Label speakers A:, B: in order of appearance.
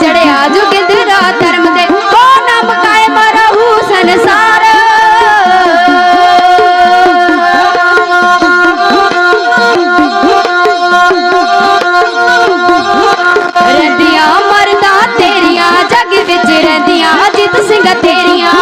A: ਚੜਿਆ ਜੁਗ ਰਹਿੰਦੀਆਂ ਮਰਦਾ ਤੇਰੀਆਂ ਜਗ ਵਿੱਚ ਰਹਿੰਦੀਆਂ ਅਜਿਤ ਸਿੰਘ ਤੇਰੀਆਂ।